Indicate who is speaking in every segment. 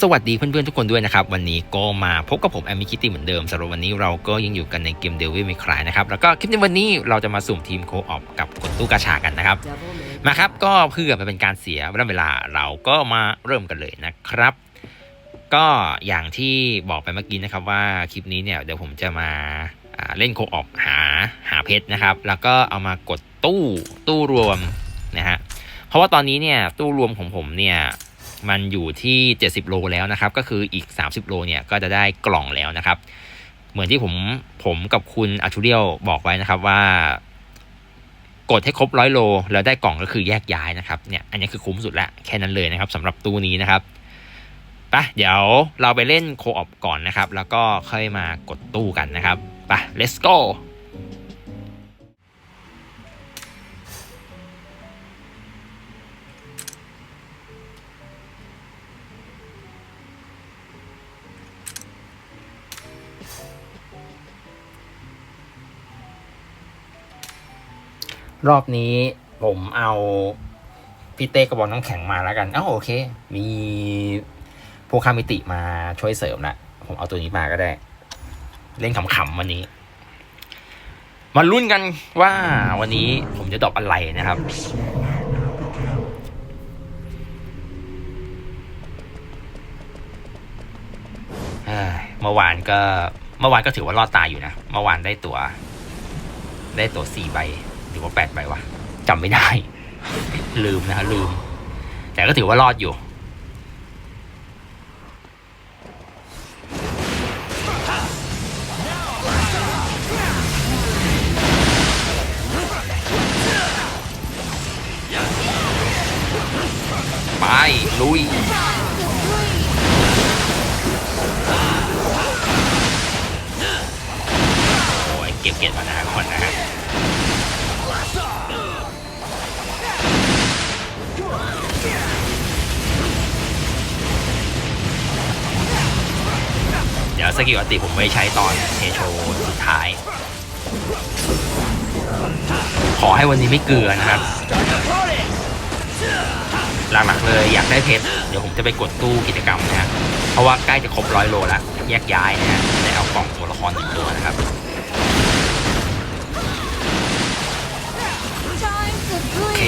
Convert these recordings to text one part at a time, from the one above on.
Speaker 1: สวัสดีเพื่อนๆทุกคนด้วยนะครับ วันนี้ก็มาพบกับผมแอมมิคิตี้เหมือนเดิมสำหรับวันนี้เราก็ยังอยู่กันในเกมเดวิลไม่คลายนะครับ แล้วก็คลิปในวันนี้เราจะมาสุ่มทีมโคออฟกับกดตู้กาชากันนะครับ มาครับก็เพื่อไม่เป็นการเสียเวลาเราก็มาเริ่มกันเลยนะครับ ก็อย่างที่บอกไปเมื่อกี้นะครับว่าคลิปนี้เนี่ยเดี๋ยวผมจะมาอ่าเล่นโคออฟหาหาเพชรนะครับ แล้วก็เอามากดตู้ตู้รวมนะฮะเพราะว่าตอนนี้เนี่ยตู้รวมของผมเนี่ย มันอยู่ที่ 70 โลแล้วนะครับ ก็คืออีก 30 โลเนี่ยก็จะได้กล่องแล้วนะครับ เหมือนที่ผมผมกับคุณอาชูเรียวบอกไว้นะครับว่ากดให้ครบร้อยโล แล้วได้กล่องก็คือแยกย้ายนะครับเนี่ยอันนี้คือคุ้มสุดละแค่นั้นเลยนะครับสำหรับตู้นี้นะครับไปเดี๋ยวเราไปเล่นโคออปก่อนนะครับ แล้วก็ค่อยมากดตู้กันนะครับไป let's go รอบนี้ผมเอาพี่เต้กระบอกน้ำแข็งมาแล้วกันอ้าโอเค มีโพคามิติมาช่วยเสริมละผมเอาตัวนี้มาก็ได้ เล่นขำๆวันนี้มาลุ้นกันว่าวันนี้ผมจะดรอปอะไรนะครับ เมื่อวานก็เมื่อวานก็ถือว่ารอดตายอยู่นะ เมื่อวานได้ตัว ได้ตัวสี่ใบ รือว่าแปดใบวะจำไม่ได้ ลืมนะลืม แต่ก็ถือว่ารอดอยู่ไปลุยโอ้ยเก็บเก็บมานาก่อนนะฮะ เดี๋ยวสกิลอติผมไม่ใช้ตอนเทโชสุดท้าย ขอให้วันนี้ไม่เกลือนะครับ หลักๆเลยอยากได้เพชรเดี๋ยวผมจะไปกดตู้กิจกรรมนะเพราะว่าใกล้จะครบร้อยโลแล้วแยกย้ายนะฮะได้เอากล่องตัวละครหนึ่งตัวนะครับโอเค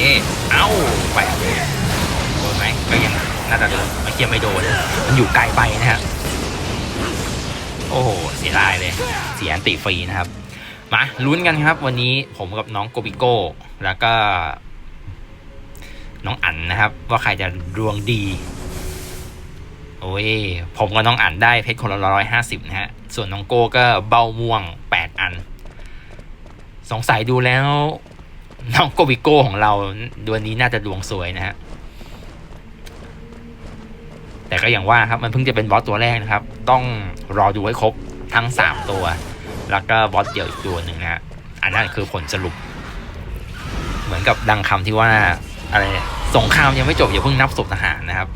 Speaker 1: เอ้าไปโดนไหมก็ยังน่าจะโดนไม่เคียไม่โดนมันอยู่ไกลไปนะฮะ โอ้โหเสียดายเลย เสียอันติฟรีนะครับ มาลุ้นกันครับ วันนี้ผมกับน้องโกบิโก้ แล้วก็ น้องอั๋นนะครับ ว่าใครจะดวงดี โอ้ย ผมกับน้องอั๋นได้เพชรคนละร้อยห้าสิบนะฮะ ส่วนน้องโก้ก็เบาม่วงแปดอัน สงสัยดูแล้ว น้องโกบิโก้ของเราดวนนี้น่าจะดวงสวยนะฮะ แต่ก็อย่างว่าครับมันเพิ่งจะเป็นบอสตัวแรกนะครับ ต้องรอดูให้ครบทั้งสามตัว แล้วก็บอสเดี่ยวอีกตัวหนึ่งนะฮะอันนั้นคือผลสรุป เหมือนกับดังคำที่ว่าอะไรสงครามยังไม่จบอย่าเพิ่งนับศพทหารนะครับ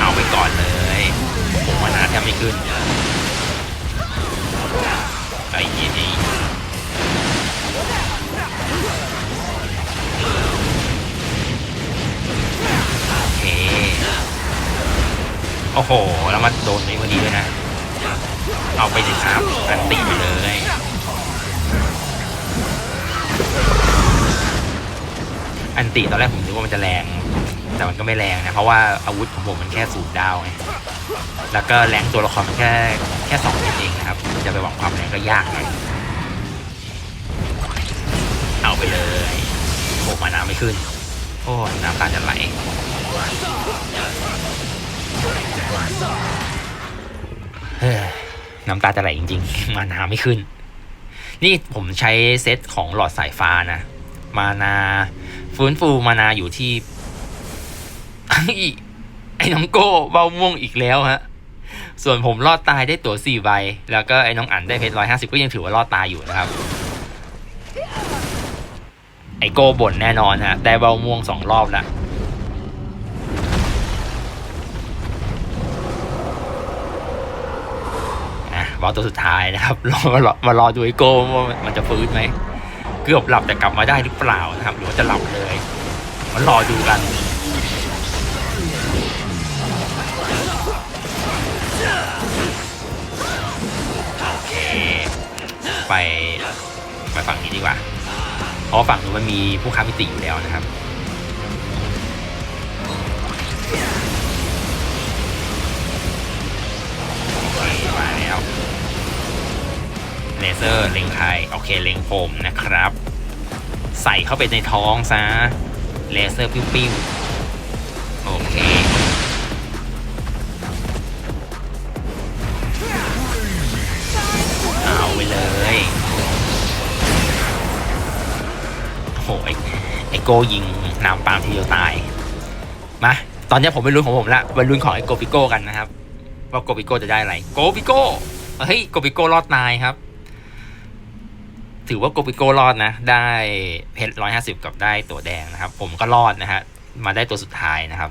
Speaker 1: เอาไปก่อนเลยผมมานาแทบไม่ขึ้น นตีตอนแรกผมนึกว่ามันจะแรง แต่มันก็ไม่แรงนะ เพราะว่าอาวุธของผมมันแค่สูบดาวไงแล้วก็แรงตัวละครมันแค่แค่สองเม็ดเองนะครับ จะไปหวังความแรงก็ยากหน่อยเอาไปเลยโอ้มาน้ำไม่ขึ้น โอ้น้ำตาจะไหลเฮ้ยน้ำตาจะไหลจริง ๆ มานาไม่ขึ้น นี่ผมใช้เซตของหลอดสายฟ้านะ มานา ฟื้นฟูมานาอยู่ที่ไอ้น้องโก้เบ้าม่วงอีกแล้วฮะ ส่วนผมรอดตายได้ตั๋วสี่ใบ แล้วก็ไอ้น้องอั๋นได้เพชรร้อยห้าสิบก็ยังถือว่ารอดตายอยู่นะครับ ไอโก้บ่นแน่นอนฮะ ได้เบ้าม่วงสองรอบล้วบอสตัวสุดท้ายนะครับรอมารอมารอดูไอโก้ว่ามันจะฟื้นไหม กือบหลับแต่กลับมาได้หรือเปล่านะครับ หรือว่าจะหลับเลยมารอดูกันไปไปฝั่งนี้ดีกว่า เพราะฝั่งนู้นมันมีผู้ค้ามิติอยู่แล้วนะครับ เลเซอร์เล็งใครโอเคเล็งผมนะครับ ใส่เข้าไปในท้องซะเลเซอร์ปิ้วๆโอเคเอาไปเลยโอ้โหไอ้ไอโกยิงน้ำปามทีเดียวตายมาตอนนี้ผมไม่รู้ของผมละไปลุ้นของไอโกปิโก้กันนะครับ ว่าโกปิโก้จะได้อะไรโกปิโก้เฮ้ยโกปิโก้รอดตายครับ ถือว่าโกปิโก้รอดนะ ได้เพชรร้อยห้าสิบกับได้ตัวแดงนะครับ ผมก็รอดนะฮะ มาได้ตัวสุดท้ายนะครับ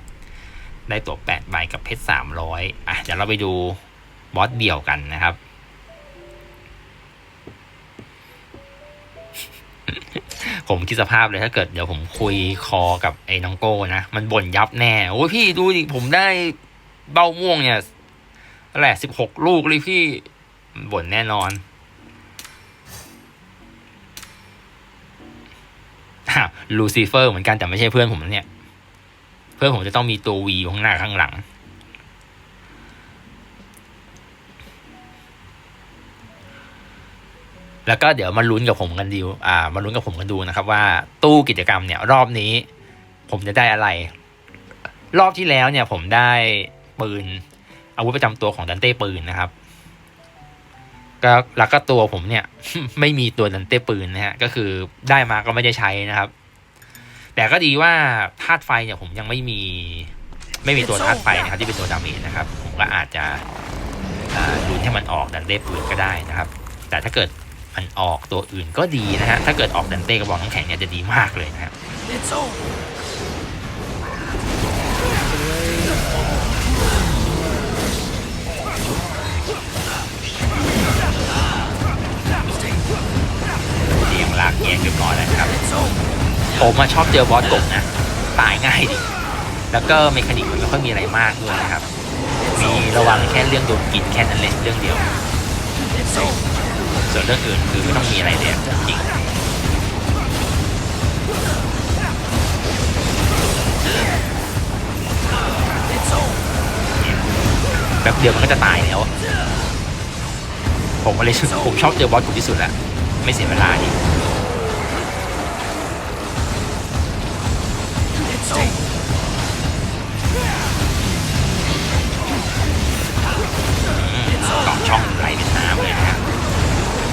Speaker 1: ได้ตัวแปดใบกับเพชรสามร้อยอะเดี๋ยวเราไปดูบอสเดี่ยวกันนะครับ ผมคิดสภาพเลยถ้าเกิดเดี๋ยวผมคุยคอกับไอ้น้องโก้นะ มันบ่นยับแน่ โอ้ยพี่ดูดิผมได้เบ้าม่วงเนี่ยนั่นแหละสิบหกลูกเลยพี่บ่นแน่นอน ลูซิเฟอร์เหมือนกันแต่ไม่ใช่เพื่อนผมเนี่ย เพื่อนผมจะต้องมีตัววีข้างหน้าข้างหลัง แล้วก็เดี๋ยวมาลุ้นกับผมกันดีอ่ามาลุ้นกับผมกันดูนะครับ ว่าตู้กิจกรรมเนี่ย รอบนี้ ผมจะได้อะไร รอบที่แล้วเนี่ย ผมได้ปืนอาวุธประจำตัวของดันเต้ปืนนะครับก็แล้วก็ตัวผมเนี่ย ไม่มีตัวดันเต้ปืนนะฮะก็คือได้มาก็ไม่ได้ใช้นะครับ แต่ก็ดีว่าธาตุไฟเนี่ยผมยังไม่มีไม่มีตัวธาตุไฟนะครับที่เป็นตัวดาเมจนะครับ ผมก็อาจจะอ่าลุ้นให้มันออกดันเต้ปืนก็ได้นะครับ แต่ถ้าเกิดมันออกตัวอื่นก็ดีนะฮะถ้าเกิดออกดันเต้กระบอกน้ำแข็งเนี่ยจะดีมากเลยนะครับ
Speaker 2: It's over.
Speaker 1: เรียงลากแยกเรียบร้อยแล้วนะครับ
Speaker 2: It's over.
Speaker 1: ผมมาชอบเจอบอสกบนะ ตายง่ายดิแล้วก็เมคานิกมันไม่ค่อยมีอะไรมากด้วยนะครับ มีระวังแค่เรื่องโดนกินแค่นั้นเลยเรื่องเดียว ส่วนเรื่องอื่นคือไม่ต้องมีอะไรเลยจริงแป๊บเดียวมันก็จะตายแล้ว ผมเลยผมชอบเจอบอสกบที่สุดแหละไม่เสียเวลาดิ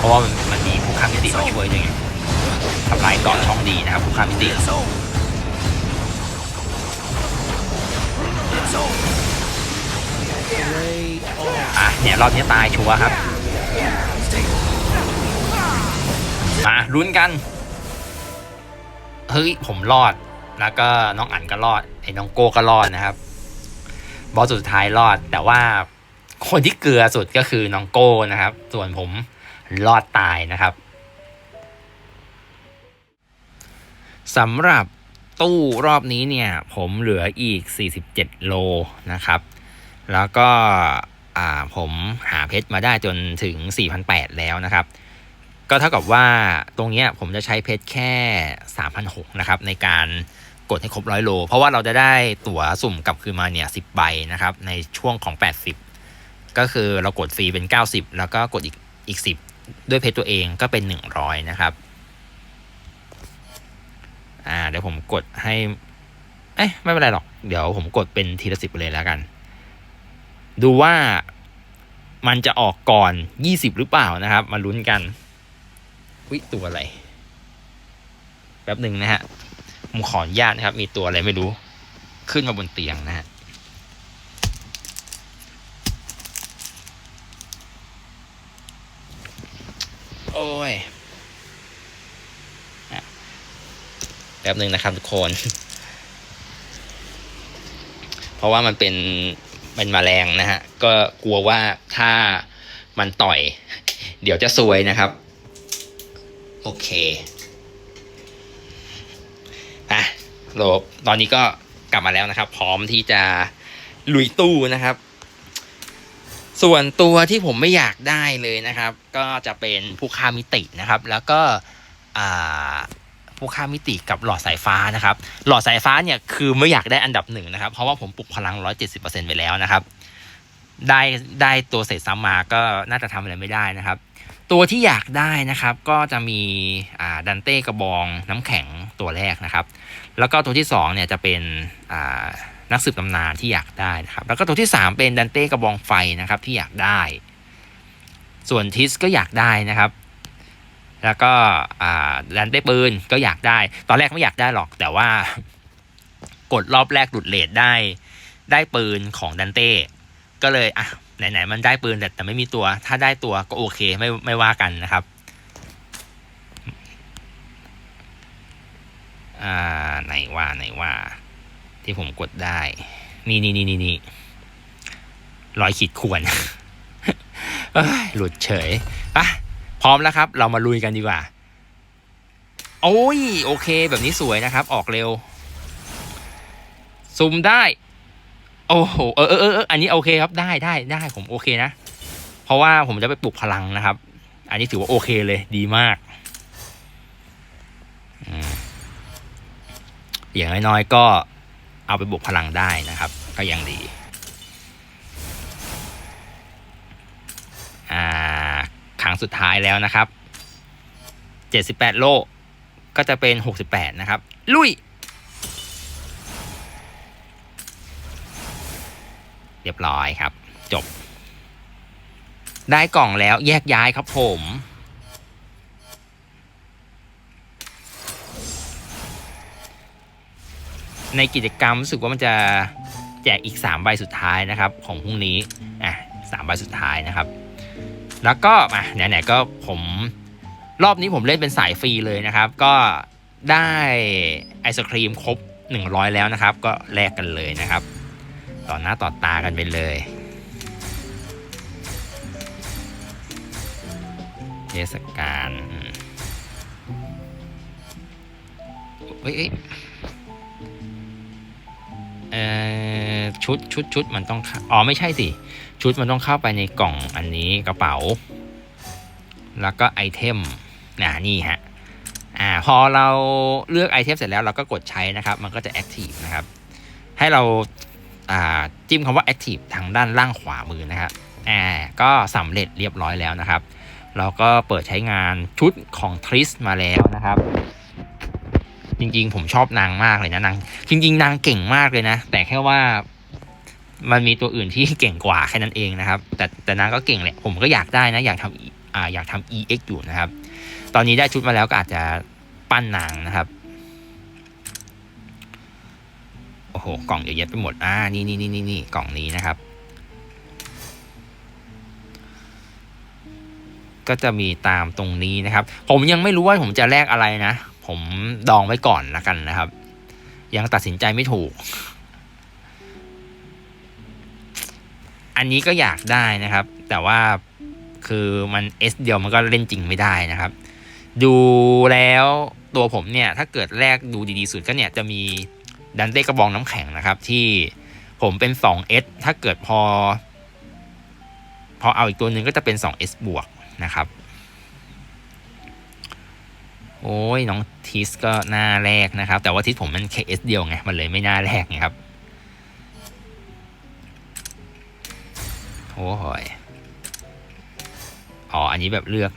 Speaker 1: ราะว่ามันมันมีผู้ข้ามมิติมาช่วยด้วยไงทำลายเกาะช่องดีนะครับผู้ข้ามมิติอะเนี่ยรอบนี้ตายชัวร์ครับ มาลุ้นกัน เฮ้ย ผมรอด แล้วก็น้องอั๋นก็รอด ไอ้น้องโก้ก็รอดนะครับ บอสสุดท้ายรอด แต่ว่าคนที่เกลือสุดก็คือน้องโก้นะครับ ส่วนผม รอดตายนะครับสำหรับตู้รอบนี้เนี่ย ผมเหลืออีก 47 โลนะครับ แล้วก็ผมหาเพชรมาได้จนถึง 4,800 แล้วนะครับ ก็เท่ากับว่าตรงนี้ผมจะใช้เพชรแค่ 3,600 นะครับ ในการกดให้ครบร้อยโล เพราะว่าเราจะได้ตั๋วสุ่มกลับคืนมาเนี่ย 10 ใบนะครับ ในช่วงของ 80 ก็คือเรากดฟรีเป็น 90 แล้วก็กดอีกอีก 10 ด้วยเพชรตัวเองก็เป็น 100 นะครับ อ่า เดี๋ยวผมกดให้ เอ๊ะไม่เป็นไรหรอก เดี๋ยวผมกดเป็นทีละสิบเลยแล้วกัน ดูว่ามันจะออกก่อน 20 หรือเปล่านะครับ มาลุ้นกัน วิตัวอะไร แป๊บหนึ่งนะฮะ ผมขออนุญาตนะครับ มีตัวอะไรไม่รู้ ขึ้นมาบนเตียงนะฮะ โอ้ยอะ แป๊บหนึ่งนะครับทุกคน เพราะว่ามันเป็นเป็นแมลงนะฮะ ก็กลัวว่าถ้ามันต่อย เดี๋ยวจะซวยนะครับ โอเคโลบตอนนี้ก็กลับมาแล้วนะครับ พร้อมที่จะลุยตู้นะครับ ส่วนตัวที่ผมไม่อยากได้เลยนะครับ ก็จะเป็นผู้ฆ่ามิตินะครับ แล้วก็อ่า ผู้ฆ่ามิติกับหลอดสายฟ้านะครับ หลอดสายฟ้าเนี่ยคือไม่อยากได้อันดับหนึ่งนะครับ เพราะว่าผมปลุกพลัง 170%ไปแล้วนะครับ ได้ได้ตัวเศษซ้ำมาก็น่าจะทำอะไรไม่ได้นะครับ ตัวที่อยากได้นะครับก็จะมีอ่าดันเต้กระบองน้ำแข็งตัวแรกนะครับ แล้วก็ตัวที่สองเนี่ยจะเป็นอ่านักสืบตำนานที่อยากได้นะครับ แล้วก็ตัวที่สามเป็นดันเต้กระบองไฟนะครับที่อยากได้ ส่วนทิสก็อยากได้นะครับ แล้วก็อ่าดันเต้ปืนก็อยากได้ ตอนแรกไม่อยากได้หรอก แต่ว่ากดรอบแรกหลุดเลทได้ ได้ปืนของดันเต้ ก็เลยอะไหนๆมันได้ปืนแต่แต่ไม่มีตัว ถ้าได้ตัวก็โอเคไม่ไม่ว่ากันนะครับอ่าไหนว่าไหนว่า ที่ผมกดได้ นี่นี่นี่นี่นี่รอยขีดข่วนเอ้ยหลุดเฉยอะ พร้อมแล้วครับ เรามาลุยกันดีกว่า โอ้ย โอเค แบบนี้สวยนะครับ ออกเร็ว ซูมได้ โอ้โห เออเออเอออันนี้โอเคครับ ได้ได้ได้ ผมโอเคนะ เพราะว่าผมจะไปปลุกพลังนะครับ อันนี้ถือว่าโอเคเลย ดีมากอืมอย่างน้อยๆก็เอาไปบวกพลังได้นะครับ ก็ยังดี งสุดท้ายแล้วนะครับ 78 โล ก็จะเป็น 68 นะครับ ลุย เรียบร้อยครับ จบ ได้กล่องแล้วแยกย้ายครับผมในกิจกรรมรู้สึกว่ามันจะแจกอีก 3 ใบสุดท้ายนะครับ ของพรุ่งนี้ อะสามใบสุดท้ายนะครับ แล้วก็มาไหนๆก็ผมรอบนี้ผมเล่นเป็นสายฟรีเลยนะครับ ก็ได้ไอศครีมครบ 100 แล้วนะครับ ก็แลกกันเลยนะครับ ต่อหน้าต่อตากันไปเลยเทศกาลเอ้ยเอ่อชุดชุดชุดมันต้อง อ๋อ ไม่ใช่สิ ชุดมันต้องเข้าไปในกล่องอันนี้กระเป๋า แล้วก็ไอเทมนะนี่ฮะอ่าพอเราเลือกไอเทมเสร็จแล้วเราก็กดใช้นะครับ มันก็จะแอคทีฟนะครับ ให้เราอ่าจิ้มคำว่า active ทางด้านล่างขวามือนะครับอ่าก็สำเร็จเรียบร้อยแล้วนะครับ เราก็เปิดใช้งานชุดของทริสมาแล้วนะครับ จริงๆ ผมชอบนางมากเลยนะนางจริง ๆ นางเก่งมากเลยนะ แต่แค่ว่า มันมีตัวอื่นที่เก่งกว่าแค่นั้นเองนะครับ แต่แต่นางก็เก่งแหละผมก็อยากได้นะอยากทำอ่าอยากทำ EX อยู่นะครับ ตอนนี้ได้ชุดมาแล้วก็อาจจะปั้นนางนะครับโอ้โหกล่องเยอะแยะไปหมดอ่านี่นี่นี่นี่นี่กล่องนี้นะครับ ก็จะมีตามตรงนี้นะครับ ผมยังไม่รู้ว่าผมจะแลกอะไรนะ ผมดองไว้ก่อนละกันนะครับ ยังตัดสินใจไม่ถูก อันนี้ก็อยากได้นะครับ แต่ว่าคือมัน S เดียวมันก็เล่นจริงไม่ได้นะครับ ดูแล้วตัวผมเนี่ย ถ้าเกิดแรกดูดีๆสุดก็เนี่ย จะมีดันเต้กระบองน้ำแข็งนะครับ ที่ผมเป็น 2S ถ้าเกิดพอ พอเอาอีกตัวหนึ่งก็จะเป็น 2S บวกนะครับ โอ้ยน้องทิสก็หน้าแรกนะครับ แต่ว่าทิสผมมันแค่ S เดียวไง มันเลยไม่หน้าแรกไงครับ โอ้ยอ๋อ อันนี้แบบเลือก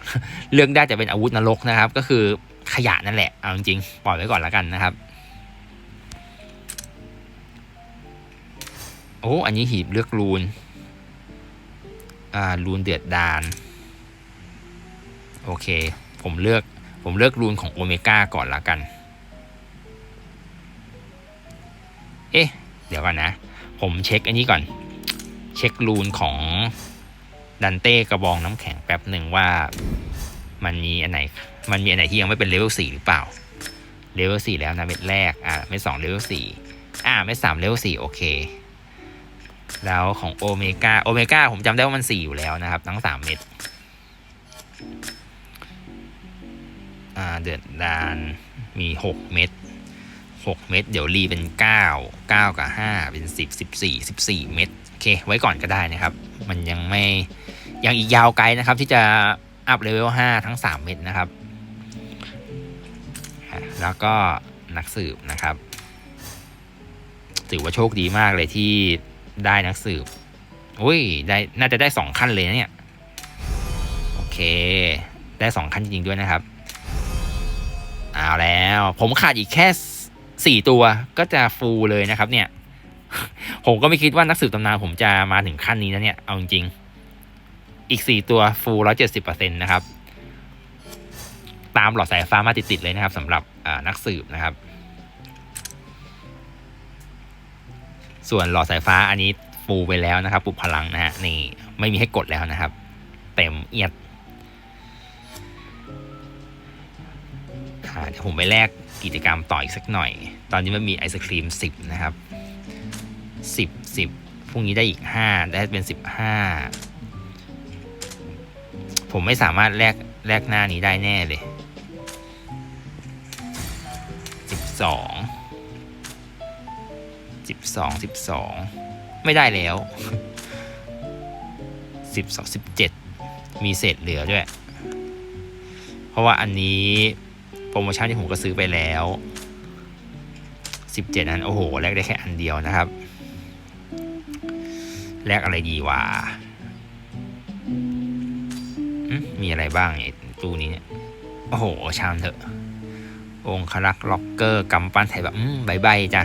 Speaker 1: เลือกได้จะเป็นอาวุธนรกนะครับ ก็คือขยะนั่นแหละ เอาจริงๆ ปล่อยไว้ก่อนแล้วกันนะครับ โอ้ อันนี้หีบเลือกรูน อ่า รูนเดือดดาน โอเค ผมเลือก ผมเลือกรูนของโอเมก้าก่อนละกัน เอ๊ะ เดี๋ยวก่อนนะ ผมเช็คอันนี้ก่อน เช็ครูนของดันเต้กระบองน้ำแข็งแป๊บหนึ่งว่ามันมีอันไหน มันมีอันไหนที่ยังไม่เป็นเลเวลสี่หรือเปล่า เลเวลสี่แล้วนะเม็ดแรก อ่าเม็ดสองเลเวลสี่อ่าเม็ดสามเลเวลสี่โอเค แล้วของโอเมก้า โอเมก้าผมจำได้ว่ามันสี่อยู่แล้วนะครับ ทั้งสามเม็ด อ่าเดือดดานมีหกเม็ด6เม็ด เดี๋ยวรีเป็น9 9กับ5เป็น10 14 14เม็ด อเคไว้ก่อนก็ได้นะครับ มันยังไม่ยังอีกยาวไกลนะครับ ที่จะอัพเลเวล5ทั้ง 3 เม็ดนะครับ แล้วก็นักสืบนะครับ ถือว่าโชคดีมากเลยที่ได้นักสืบอุ้ยได้น่าจะได้สองขั้นเลยนะเนี่ย โอเค ได้สองขั้นจริงๆด้วยนะครับ เอาแล้ว ผมขาดอีกแค่สี่ตัวก็จะฟูลเลยนะครับเนี่ย ผมก็ไม่คิดว่านักสืบตำนานผมจะมาถึงขั้นนี้นะเนี่ย เอาจริงๆ อีกสี่ตัวฟูลร้อยเจ็ดสิบเปอร์เซ็นต์นะครับ ตามหลอดสายฟ้ามาติดๆเลยนะครับสำหรับนักสืบนะครับ ส่วนหลอดสายฟ้าอันนี้ฟูไปแล้วนะครับปลุกพลังนะฮะนี่ไม่มีให้กดแล้วนะครับ เต็มเอียดอ่าเดี๋ยวผมไปแลกกิจกรรมต่ออีกสักหน่อย ตอนนี้มันมีไอศครีม 10 นะครับ 10 10พรุ่งนี้ได้อีก 5 ได้เป็น 15 ผมไม่สามารถแลกแลกหน้านี้ได้แน่เลย 12สิบสองสิบสองไม่ได้แล้วสิบสองสิบเจ็ดมีเศษเหลือด้วย เพราะว่าอันนี้โปรโมชั่นที่ผมก็ซื้อไปแล้วสิบเจ็ดนั้น โอ้โห แลกได้แค่อันเดียวนะครับ แลกอะไรดีวะมีอะไรบ้างไอ้ตู้นี้เนี่ย โอ้โห ชามเถอะ องครักษ์ล็อกเกอร์กำปั้นไทยแบบอืมใบใบจ้ะ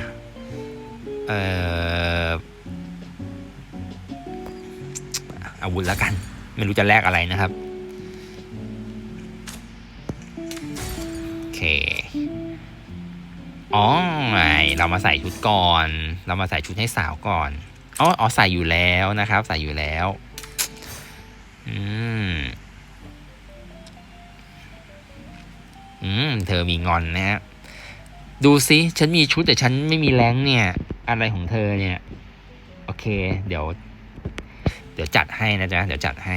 Speaker 1: เอ่อ อาวุธแล้วกัน ไม่รู้จะแลกอะไรนะครับ โอเค อ๋อไงเรามาใส่ชุดก่อน เรามาใส่ชุดให้สาวก่อน อ๋ออ๋อใส่อยู่แล้วนะครับ ใส่อยู่แล้ว อืม อืม เธอมีงอนนะฮะดูซิ ฉันมีชุดแต่ฉันไม่มีแรงเนี่ย อะไรของเธอเนี่ย โอเค เดี๋ยว เดี๋ยวจัดให้นะจ๊ะ เดี๋ยวจัดให้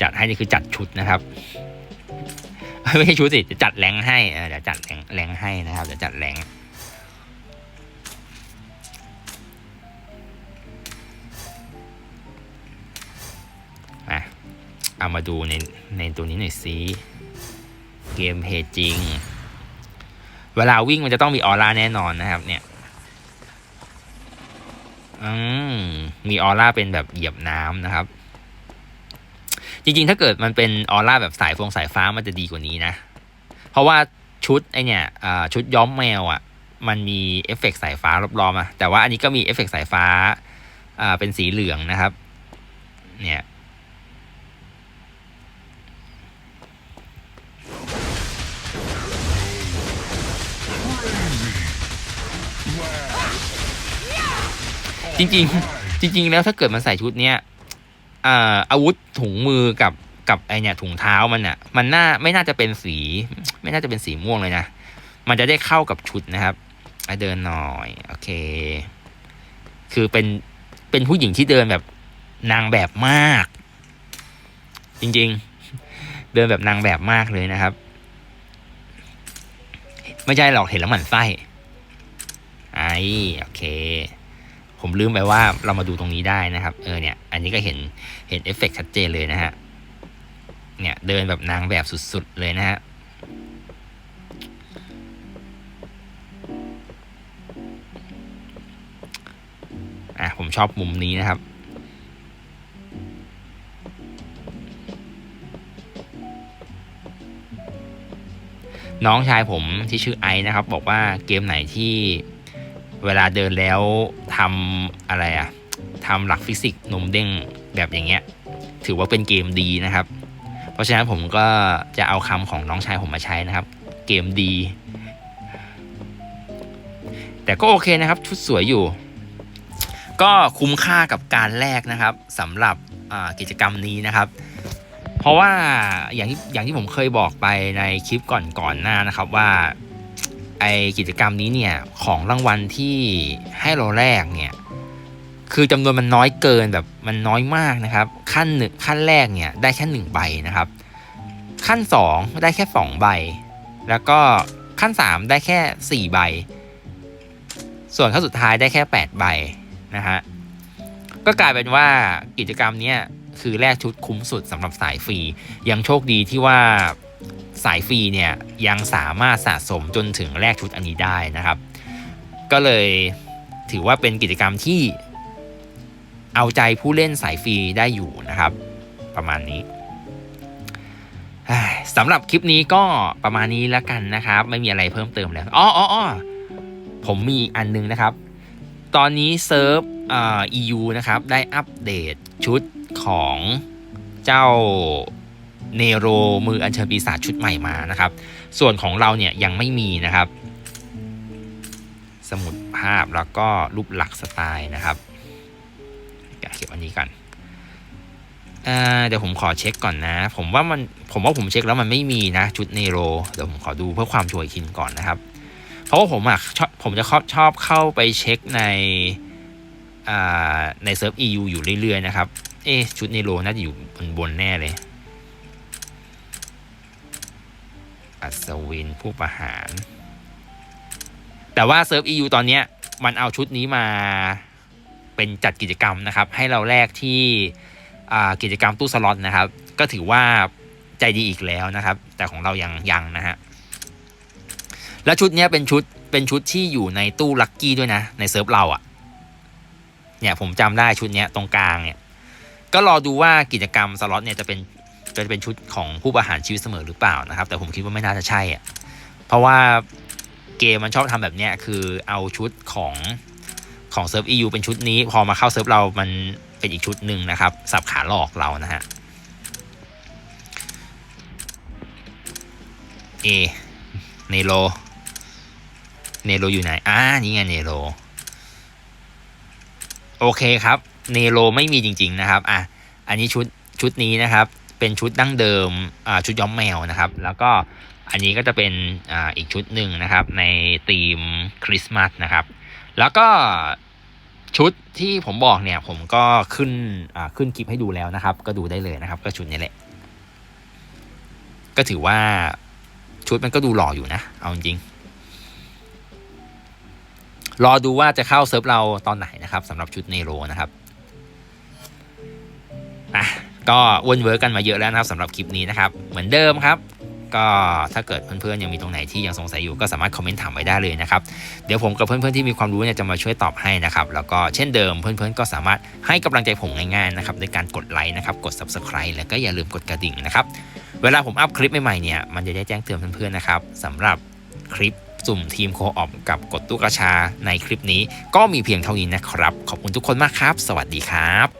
Speaker 1: จัดให้นี่คือจัดชุดนะครับไม่ใช่ชุดสิจะจัดแรงให้เออเดี๋ยวจัดแรงแรงให้นะครับเดี๋ยวจัดแรง เอามาดูในในตัวนี้หน่อยสิเกมเพลย์จริง เวลาวิ่งมันจะต้องมีออร่าแน่นอนนะครับเนี่ยอืมมีออร่าเป็นแบบเหยียบน้ำนะครับ จริงๆ ถ้าเกิดมันเป็นออร่าแบบสายฟงสายฟ้ามันจะดีกว่านี้นะ เพราะว่าชุดไอเนี่ยชุดย้อมแมวอะ่ะ มันมีเอฟเฟกต์สายฟ้ารอบๆอะแต่ว่าอันนี้ก็มีเอฟเฟกต์สายฟ้า อ่าเป็นสีเหลืองนะครับ เนี่ย จริง ๆ จริง ๆ แล้วถ้าเกิดมันใส่ชุดเนี้ยอ่าอาวุธถุงมือกับกับไอเนี่ยถุงเท้ามันอะ มันน่าไม่น่าจะเป็นสี ไม่น่าจะเป็นสีม่วงเลยนะ มันจะได้เข้ากับชุดนะครับไอเดินหน่อย โอเค คือเป็นเป็นผู้หญิงที่เดินแบบนางแบบมาก จริง ๆ เดินแบบนางแบบมากเลยนะครับ ไม่ใช่หรอกเห็นแล้วหมันไส้ไอโอเค ผมลืมไปว่าเรามาดูตรงนี้ได้นะครับ เออเนี่ย อันนี้ก็เห็นเห็นเอฟเฟกต์ชัดเจนเลยนะฮะ เนี่ยเดินแบบนางแบบสุดๆเลยนะฮะอะผมชอบมุมนี้นะครับน้องชายผมที่ชื่อไอซ์นะครับ บอกว่าเกมไหนที่ เวลาเดินแล้วทำอะไรอะทำหลักฟิสิกส์นมเด้งแบบอย่างเงี้ย ถือว่าเป็นเกมดีนะครับ เพราะฉะนั้นผมก็จะเอาคำของน้องชายผมมาใช้นะครับ เกมดี แต่ก็โอเคนะครับ ชุดสวยอยู่ ก็คุ้มค่ากับการแลกนะครับสำหรับกิจกรรมนี้นะครับ เพราะว่าอย่างที่อย่างที่ผมเคยบอกไปในคลิปก่อนก่อนหน้านะครับว่า ไอกิจกรรมนี้เนี่ยของรางวัลที่ให้เราแรกเนี่ยคือจำนวนมันน้อยเกินแบบมันน้อยมากนะครับ ขั้นหนึ่งขั้นแรกเนี่ยได้แค่หนึ่งใบนะครับ ขั้นสองได้แค่สองใบ แล้วก็ขั้น 3 ได้แค่ 4 ใบ ส่วนขั้นสุดท้ายได้แค่ 8 ใบนะฮะก็กลายเป็นว่ากิจกรรมเนี้ยคือแลกชุดคุ้มสุดสำหรับสายฟรียังโชคดีที่ว่า สายฟรีเนี่ยยังสามารถสะสมจนถึงแลกชุดอันนี้ได้นะครับ ก็เลยถือว่าเป็นกิจกรรมที่เอาใจผู้เล่นสายฟรีได้อยู่นะครับ ประมาณนี้สำหรับคลิปนี้ก็ประมาณนี้แล้วกันนะครับ ไม่มีอะไรเพิ่มเติมแล้วอ๋ออ๋ออ๋อผมมีอีกอันนึงนะครับ ตอนนี้เซิร์ฟเอ่อ EU นะครับ ได้อัปเดตชุดของเจ้า เนโรมืออัญเชิญปีศาจชุดใหม่มานะครับ ส่วนของเราเนี่ยยังไม่มีนะครับ สมุดภาพแล้วก็รูปหลักสไตล์นะครับเก็บอันนี้กันเอเดี๋ยวผมขอเช็คก่อนนะ ผมว่ามันผมว่าผมเช็คแล้วมันไม่มีนะชุดเนโรเดี๋ยวผมขอดูเพื่อความชัวร์อีกทีก่อนนะครับ เพราะว่าผมอะชอบผมจะชอบชอบเข้าไปเช็คในในเซิร์ฟ EU อยู่เรื่อยๆนะครับ เอ๊ชุดเนโรน่าจะอยู่บนบนแน่เลย อัศวินผู้ประหาร แต่ว่าเซิร์ฟ EU ตอนเนี้ยมันเอาชุดนี้มาเป็นจัดกิจกรรมนะครับ ให้เราแลกที่กิจกรรมตู้สล็อตนะครับ ก็ถือว่าใจดีอีกแล้วนะครับ แต่ของเรายังยังนะฮะแล้วชุดนี้เป็นชุดเป็นชุดที่อยู่ในตู้ลัคกี้ด้วยนะ ในเซิร์ฟเราอะ่ะเนี่ยผมจำได้ชุดเนี้ยตรงกลางเนี่ยก็รอดูว่ากิจกรรมสล็อตเนี่ยจะเป็น จะเป็นชุดของผู้ประหารชีวิตเสมอหรือเปล่านะครับ แต่ผมคิดว่าไม่น่าจะใช่อะเพราะว่าเกมมันชอบทำแบบเนี้ยคือเอาชุดของของเซิร์ฟ EU เป็นชุดนี้ พอมาเข้าเซิร์ฟเรามันเป็นอีกชุดหนึ่งนะครับ สับขาหลอกเรานะฮะเอเนโรเนโรอยู่ไหนอ่านี่ไงเนโรโอเคครับเนโรไม่มีจริง ๆ นะครับ อะ อันนี้ชุดชุดนี้นะครับ เป็นชุดดั้งเดิมชุดย้อมแมวนะครับ แล้วก็อันนี้ก็จะเป็นออีกชุดหนึ่งนะครับ ในธีมคริสต์มาสนะครับ แล้วก็ชุดที่ผมบอกเนี่ยผมก็ขึ้นขึ้นคลิปให้ดูแล้วนะครับ ก็ดูได้เลยนะครับ ก็ชุดนี้แหละ ก็ถือว่าชุดมันก็ดูหล่ออยู่นะ เอาจริงรอดูว่าจะเข้าเซิร์ฟเราตอนไหนนะครับสำหรับชุดเนโรนะครับ ก็วนเวิร์กกันมาเยอะแล้วนะครับสำหรับคลิปนี้นะครับ เหมือนเดิมครับ ก็ถ้าเกิดเพื่อนๆยังมีตรงไหนที่ยังสงสัยอยู่ก็สามารถคอมเมนต์ถามไว้ได้เลยนะครับ เดี๋ยวผมกับเพื่อนๆที่มีความรู้เนี่ยจะมาช่วยตอบให้นะครับ แล้วก็เช่นเดิมเพื่อนๆก็สามารถให้กำลังใจผมง่ายๆนะครับด้วยการกดไลค์นะครับกด subscribe แล้วก็อย่าลืมกดกระดิ่งนะครับเวลาผมอัพคลิปใหม่ๆเนี่ยมันจะได้แจ้งเตือนเพื่อนๆนะครับสำหรับคลิปสุ่มทีมโคออปกับกดตู้กระชาในคลิปนี้ ก็มีเพียงเท่านี้นะครับ ขอบคุณทุกคนมากครับ สวัสดีครับ